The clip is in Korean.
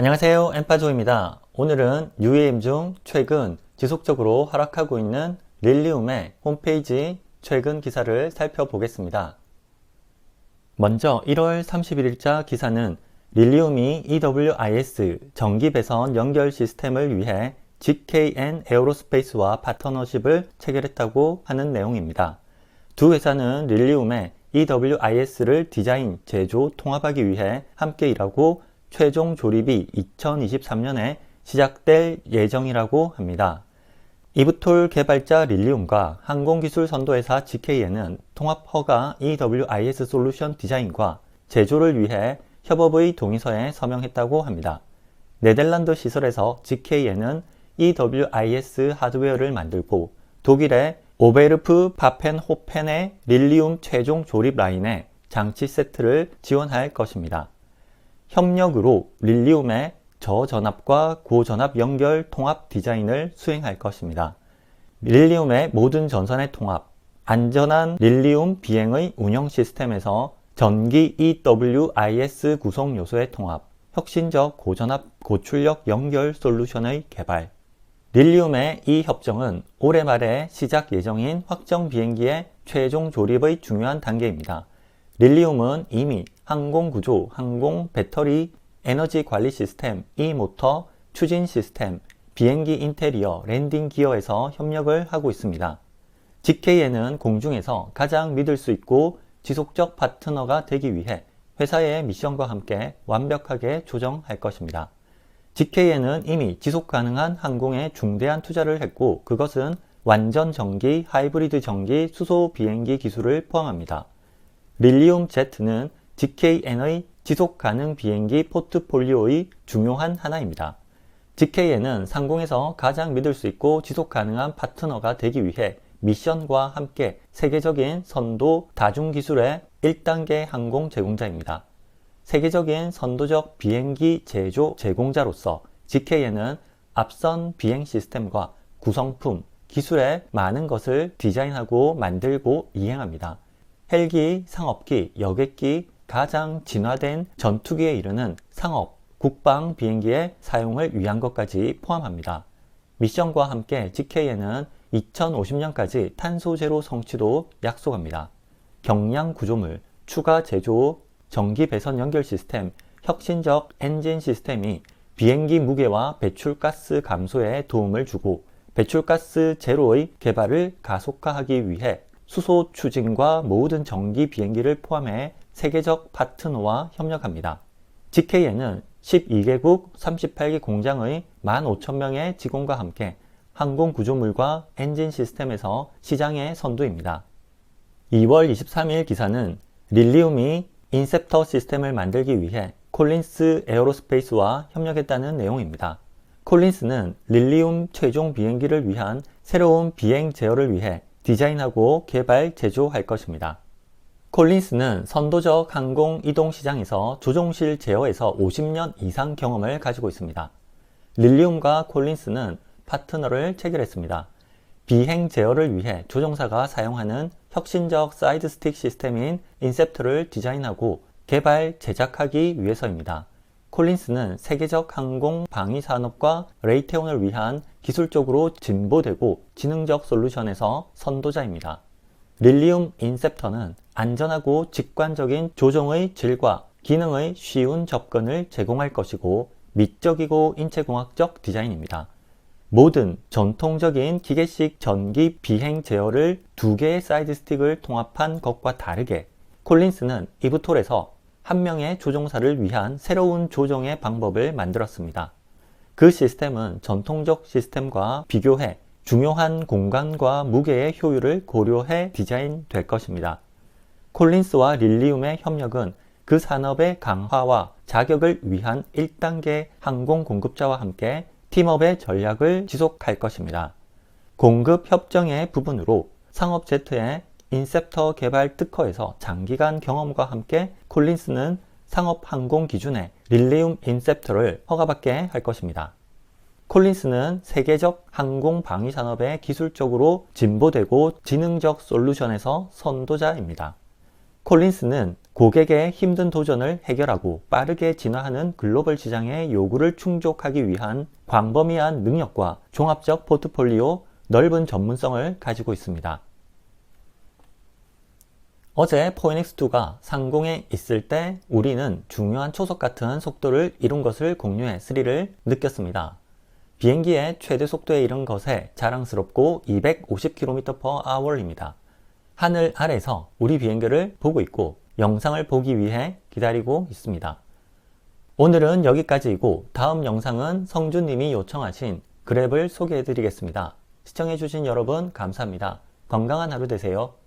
안녕하세요. 엠파조입니다. 오늘은 UAM 중 최근 지속적으로 하락하고 있는 릴리움의 홈페이지 최근 기사를 살펴보겠습니다. 먼저 1월 31일자 기사는 릴리움이 EWIS 전기 배선 연결 시스템을 위해 GKN 에어로스페이스와 파트너십을 체결했다고 하는 내용입니다. 두 회사는 릴리움의 EWIS를 디자인, 제조, 통합하기 위해 함께 일하고 최종 조립이 2023년에 시작될 예정이라고 합니다. 이브톨 개발자 릴리움과 항공기술 선도회사 GKN은 통합 허가 EWIS 솔루션 디자인과 제조를 위해 협업의 동의서에 서명했다고 합니다. 네덜란드 시설에서 GKN은 EWIS 하드웨어를 만들고 독일의 오베르프 파펜호펜의 릴리움 최종 조립 라인에 장치 세트를 지원할 것입니다. 협력으로 릴리움의 저전압과 고전압 연결 통합 디자인을 수행할 것입니다. 릴리움의 모든 전선의 통합, 안전한 릴리움 비행의 운영 시스템에서 전기 EWIS 구성 요소의 통합, 혁신적 고전압 고출력 연결 솔루션의 개발. 릴리움의 이 협정은 올해 말에 시작 예정인 확정 비행기의 최종 조립의 중요한 단계입니다. 릴리움은 이미 항공 구조, 항공 배터리, 에너지 관리 시스템, 이 모터, 추진 시스템, 비행기 인테리어, 랜딩 기어에서 협력을 하고 있습니다. GKN은 공중에서 가장 믿을 수 있고 지속적 파트너가 되기 위해 회사의 미션과 함께 완벽하게 조정할 것입니다. GKN은 이미 지속 가능한 항공에 중대한 투자를 했고 그것은 완전 전기, 하이브리드 전기, 수소 비행기 기술을 포함합니다. 릴리움 제트는 GKN의 지속 가능 비행기 포트폴리오의 중요한 하나입니다. GKN은 상공에서 가장 믿을 수 있고 지속 가능한 파트너가 되기 위해 미션과 함께 세계적인 선도 다중기술의 1단계 항공 제공자입니다. 세계적인 선도적 비행기 제조 제공자로서 GKN은 앞선 비행 시스템과 구성품, 기술의 많은 것을 디자인하고 만들고 이행합니다. 헬기, 상업기, 여객기, 가장 진화된 전투기에 이르는 상업, 국방 비행기의 사용을 위한 것까지 포함합니다. 미션과 함께 GKN은 2050년까지 탄소 제로 성취도 약속합니다. 경량 구조물, 추가 제조, 전기 배선 연결 시스템, 혁신적 엔진 시스템이 비행기 무게와 배출가스 감소에 도움을 주고 배출가스 제로의 개발을 가속화하기 위해 수소 추진과 모든 전기 비행기를 포함해 세계적 파트너와 협력합니다. GKN은 12개국 38개 공장의 15,000명의 직원과 함께 항공 구조물과 엔진 시스템에서 시장의 선두입니다. 2월 23일 기사는 릴리움이 인셉터 시스템을 만들기 위해 콜린스 에어로스페이스와 협력했다는 내용입니다. 콜린스는 릴리움 최종 비행기를 위한 새로운 비행 제어를 위해 디자인하고 개발, 제조할 것입니다. 콜린스는 선도적 항공 이동 시장에서 조종실 제어에서 50년 이상 경험을 가지고 있습니다. 릴리움과 콜린스는 파트너를 체결했습니다. 비행 제어를 위해 조종사가 사용하는 혁신적 사이드 스틱 시스템인 인셉트를 디자인하고 개발, 제작하기 위해서입니다. 콜린스는 세계적 항공 방위 산업과 레이테온을 위한 기술적으로 진보되고 지능적 솔루션에서 선도자입니다. 릴리움 인셉터는 안전하고 직관적인 조종의 질과 기능의 쉬운 접근을 제공할 것이고 미적이고 인체공학적 디자인입니다. 모든 전통적인 기계식 전기 비행 제어를 두 개의 사이드 스틱을 통합한 것과 다르게 콜린스는 이브톨에서 한 명의 조종사를 위한 새로운 조종의 방법을 만들었습니다. 그 시스템은 전통적 시스템과 비교해 중요한 공간과 무게의 효율을 고려해 디자인될 것입니다. 콜린스와 릴리움의 협력은 그 산업의 강화와 자격을 위한 1단계 항공 공급자와 함께 팀업의 전략을 지속할 것입니다. 공급 협정의 부분으로 상업 제트의 인셉터 개발 특허에서 장기간 경험과 함께 콜린스는 상업 항공 기준의 릴리움 인셉터를 허가받게 할 것입니다. 콜린스는 세계적 항공 방위 산업에 기술적으로 진보되고 지능적 솔루션에서 선도자입니다. 콜린스는 고객의 힘든 도전을 해결하고 빠르게 진화하는 글로벌 시장의 요구를 충족하기 위한 광범위한 능력과 종합적 포트폴리오 넓은 전문성을 가지고 있습니다. 어제 포엔엑스2가 상공에 있을 때 우리는 중요한 초속 같은 속도를 이룬 것을 공유해 스릴을 느꼈습니다. 비행기의 최대 속도에 이른 것에 자랑스럽고 250km/h입니다. 하늘 아래서 우리 비행기를 보고 있고 영상을 보기 위해 기다리고 있습니다. 오늘은 여기까지이고 다음 영상은 성준님이 요청하신 그랩을 소개해 드리겠습니다. 시청해 주신 여러분 감사합니다. 건강한 하루 되세요.